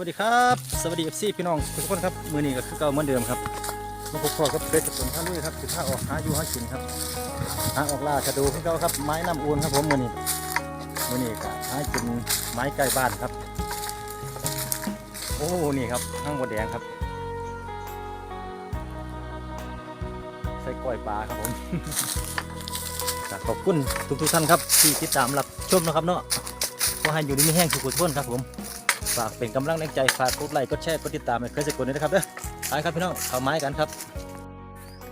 วัสดีครับ สวัสดีเอฟซีพี่น้องทุกคนครับมือนี้ก็คือเก่าเหมือนเดิมครับมาพบพอกับเบสสกุลท่านลุยครับคือท่าออกหาอยู่หากินครับหาออกล่ากระดูคือเก่าครับไม้น้ำอูนครับผมมือนี้มือนี้ก็หากินไม้ใกล้บ้านครับ โอ้นี่ครับข้างบนแดงครับ ใส่กล้อยปลาครับผมขอบคุณทุกทุกท่านครับที่ติดตามรับชมนะครับเนาะขอให้อยู่ดีไมีแห้งทุกคนทุกคนครับผม ฝากเป็นกำลังแรงใจฝากกดไลค์กดแชร์กดติดตามให้เคยสกุลด้วยนะครับเด้อไปครับพี่น้องเอาไม้กันครับ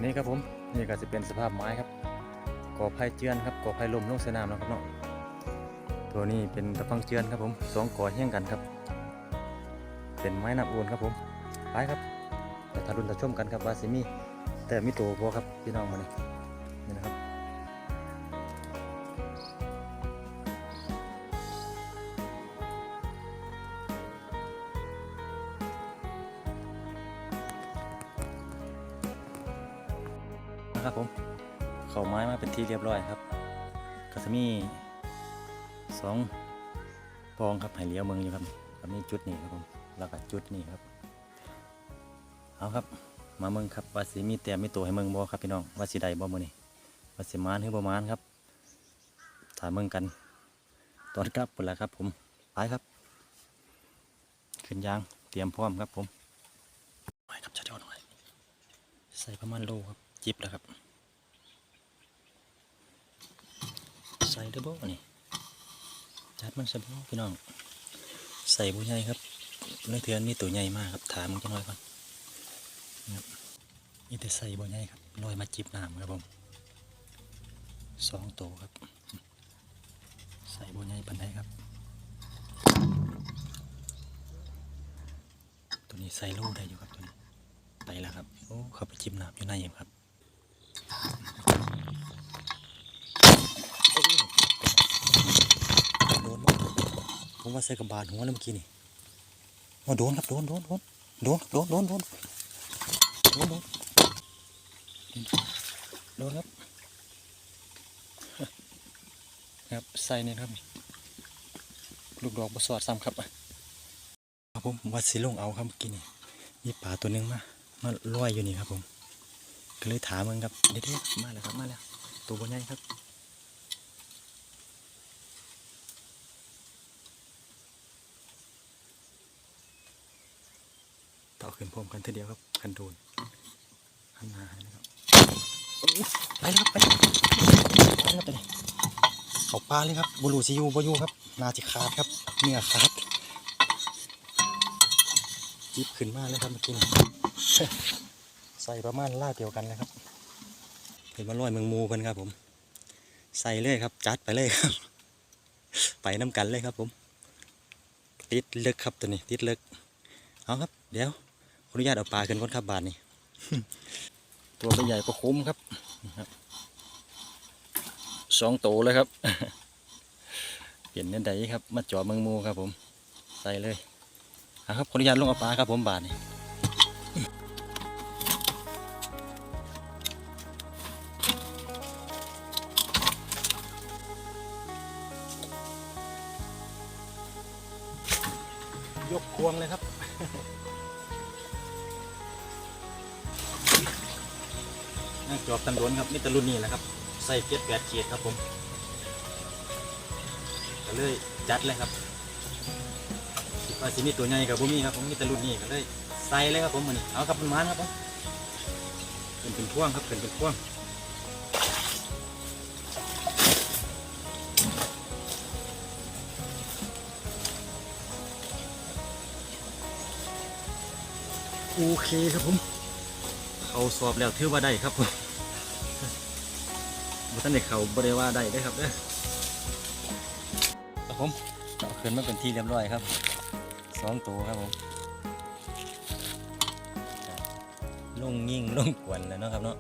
นี่ครับผมนี่ก็จะเป็นสภาพไม้ครับก่อไผ่เจือนครับก่อไผ่ลมลงสนามนะครับเนาะตัวนี้เป็นตะพังเจือนครับผมสองก่อแย่งกันครับ เป็นไม้น้ำอูนครับผมไปครับเดี๋ยวทารุณตะชมกันครับว่าสิมีแต่มีตัวพอครับพี่น้องมานี่นี่นะครับ เข้าไม้มาเป็นที่เรียบร้อยครับก็จะมีสองปองครับให้เลี้ยวเมืองอยู่ครับก็มีจุดนี้ครับผมแล้วก็จุดนี้ครับเอาครับ มาเมืองครับว่าสิมีแต่มีตัวให้เมืองบ่ครับพี่น้องว่าสิใดบ่มือนี่ว่าสิมานหรือบ่มานครับถ่ายเมืองกัน ตอนกลับหมดแล้วครับ ผมไปครับ ขึ้นยางเตรียมพร้อมครับผมไปครับชัดยอดหน่อยใส่ประมาณโลครับจิบแล้วครับ ใส่ด้บ่นี่จัดมันสบอพี่น้อง ใส่บุใหญ่ครับเนื้อเทือนมีตัวใหญ่มากครับถามมันจะน้อยก่อนนะครับนี่แต่ใส่บุใหญ่ครับลอยมาจิบน้ำครับผมสองตัวครับ ใส่บุใหญ่ปันไดครับ ตัวนี้ใส่โลได้อยู่ครับตัวนี้ไปแล้วครับโอ้เขาไปจิ้มน้ำอยู่ในเองครับโดนบ่ผม ว่าใส่กระบาลหัวแล้วเมื่อกี้นี่มาโดนครับโดนโดนโดนโดนโดนโดนโดนโดนโดนครับครับใส่เนี่ยครับ ลูกดอกบสอดซ้ำครับครับผมว่าสิลงเอาครับเมื่อกี้นี่มีปลาตัวนึงมามาลอยอยู่นี่ครับผมก็เลยถามมันครับเด็ดๆมาแล้วครับมาแล้วตัวบนใหญ่ครับ ขึ้นพร้อมกันทีเดียวครับคันโดนหันหน้าห้นะครับไปแล้วครับไปแล้วไปแล้วไปเลยเขาปลาเลยครับบุรุษซิอยูบอยูครับ นาจิขาดครับเนื้อขาดจิบขึ้นมาเลยครับเมื่อกี้นี่ใส่ประมาณล่าเดียวกันเลยครับเห็นว่าลอยเมืองมูกันครับผม ใส่เลยครับ จัดไปเลยครับ ไปน้ำกันเลยครับผม ติดเลึกครับตัวนี้ ติดเลึกเอาครับ เดี๋ยว ออนุญาตเอาปลาขึ้นก่อนครับบาทนี้ตัวใหญ่ก็คุ้มครับสองโตเลยครับเปลี่ยนเน้นใดครับ มาจ่อเมืองมูครับ ผมใส่เลยอะครับขออนุญาตลงเอาปลาครับผมบาทนี่ยกควงเลยครับ จอบตันล้นครับนี่ตะลุนนี่แหละครับ ใส่เจ็ดแปดเขียดครับผมก็เลยจัดเลยครับว่าสิมีตัวใหญ่กับบุมี่ครับผมมีแต่รุ่นนี้ก็เลยใส่เลยครับผมมือนี้เอาครับมันมันครับผมเป็นเป็นพ่วงครับเป็นเป็นพ่วงโอเคครับผม เขาสอบแล้วถือว่าได้ครับผม บุท่านเด็กเขาบริว่าได้ได้อครับเด้อครับผมเอาขึ้นมาเป็นที่เรียบร้อยครับสองตัวครับผมลุงยิ่งลุงกวนแล้วเนาะครับเนาะ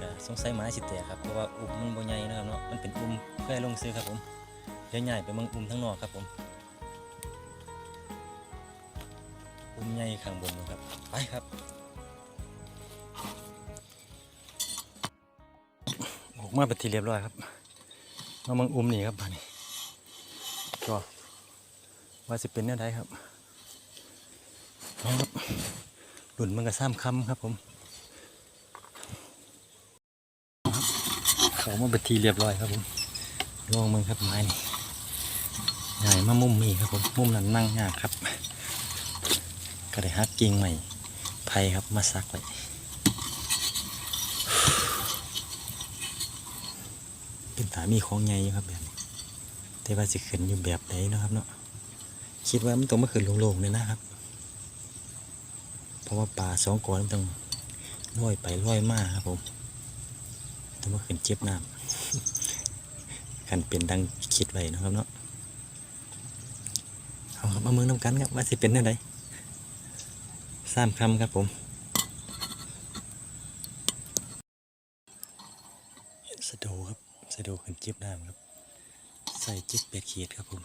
ก็สงสัยไม้สิแตกครับเพราะว่าอุ้มมันบ่ใหญ่นะครับเนาะมันเป็นอุ้มเพื่อลงซื้อครับผมเดี๋ยวใหญ่ไปมืองอุ้มทั้งนอกครับผมอุ้มใหญ่ข้างบนนะครับไปครับ ออกมาเป็นทีเรียบร้อยครับมามืองอุ้มนี่ครับบ้านนี้ก็ว่าสิเป็นแนวใดครับครับหลุนมันก็ซ้ำคำครับผมเขามาเป็นทีเรียบร้อยครับผมลองมึงครับไม้นี่ใหญ่มามุมนี้ครับผมมุมนั้นนั่งยากครับ ก็ได้ฮักกิ่งใหม่ไผ่ครับมาซักไว้ เป็นถามีของใหญ่อยู่ครับแบบนี้แต่ว่าสิขึ้นอยู่แบบไหนเนาะครับเนาะคิดว่ามันต้องมาขึ้นโล่งๆเลยนะครับ เพราะว่าปลาสองก้อนมันต้องลอยไปลอยมาครับผมต้องมาขึ้นเจ็บน้ำกันเป็นดังคิดไว้เนาะครับเนาะเอาครับมาเมืองน้ำกันครับว่าสิเป็นอะไรสามคำครับผมสะโดครับ สะโดขึ้นจ็บน้ำครับ ใส่จ็บแปดขีดครับผม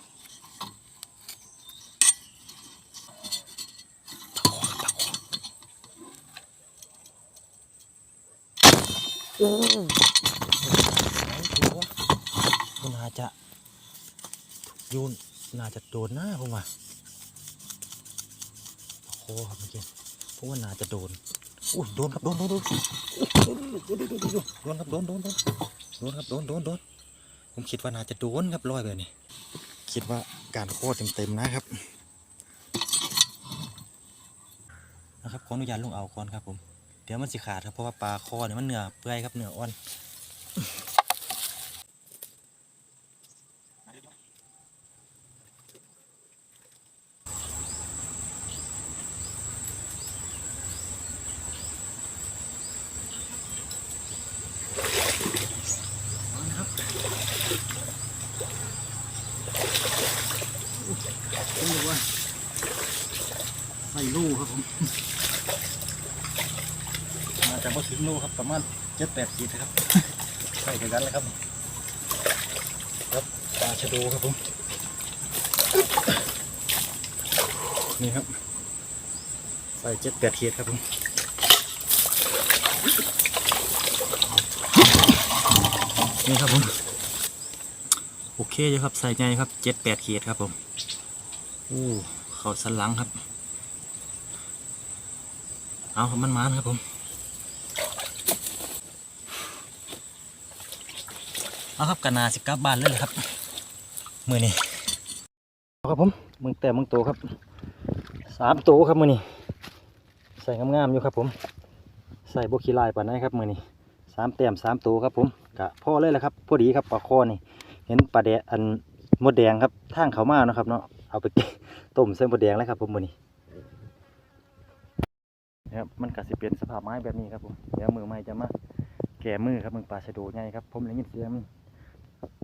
โอ้ตัวคุณอาจจะยูนน่าจะโดนหน้าผมว่ะโอ้โหครับเมื่อกี้ผมว่าน่าจะโดน โดนครับโดนโดนโดนโดนครับโดนโดนโดนโดนครับโดนโดนโดนผมคิดว่าน่าจะโดนครับลอยแบบนี้ คิดว่าการโคตรเต็มๆนะครับนะครับขออนุญาตลุงเอาก่อนครับผมเดี๋ยวมันสิขาดครับเพราะว่าปลาคอเนี่ยมันเนื้อเปื่อยครับเนื้ออ่อน ใส่ลูครับผมมาจากบ่ถึงโลครับประมาณเจ็ดแปดขีดนะครับใส่กันกันเลยครับ ครับปลาชะโดครับผมนี่ครับ ใส่เจ็ดแปดขีดครับผมนี่ครับผมโอเคเลยครับใส่ไงครับเจ็ดแปดขีดครับผมอู้เขาสันหลังครับ เอาครับมันมานครับผมเอาครับกันนาสิกลับบ้านเลยเลยครับ มือนี้เอาครับผมมึงแต่มึงโตครับสามโตครับมือนี้ใส่งามๆอยู่ครับ ผม ใส่โบกีลายป่านนั้ครับมือนี้สามแต้มสามโตครับ ผมกะพ่อเลยแหละครับพอดีครับปลาคอนี่ เห็นปลาแดดอันมดแดงครับทางเขามาเนาะครับเนาะเอาไปต้มเส้นมดแดงแล้วครับ ผมมือนี้ นะครับมันกะสิเป็นสภาพไม้แบบนี้ครับผมเดี๋ยวมือใหม่จะมาแก่มือครับมึงปลาชะโดใหญ่ครับผมได้ยินเสียง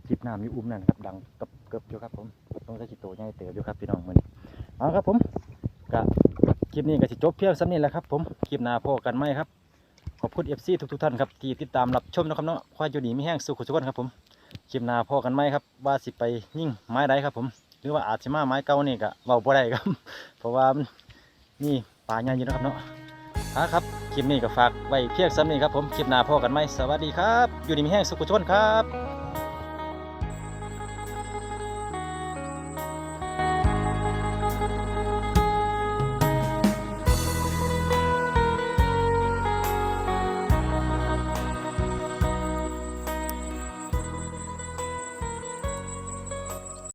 จิบน้ำอยู่อุ้มนั่นครับดังกับเกือบอยู่ครับผมต้องใช้จิตโตใหญ่เต๋ออยู่ครับพี่น้องมันเอาครับผมกะคลิปนี้ก็สิจบเพียงสำนี้แหละครับผมคลิปหน้าพอกันไหมครับขอบคุณเอฟซีทุกๆท่านครับที่ติดตามรับชมนะครับเนาะควายอยู่ดีไม่แห้งสุขสุขนครับผมคลิปหน้าพอกันไหมครับว่าสิไปยิ่งไม้ใดครับผมหรือว่าอาจจะมาไม้เก่านี่ก็เบาบ่ได้ครับ เพราะว่านี่ป่าใหญ่อยู่นะครับเนาะ อาครับ คลิปนี้ก็ฝากไว้เพียงสำนี้ครับผม คลิปหน้าพอกันไหมสวัสดีครับ อยู่ดีมีแห้งสุขุชนครับ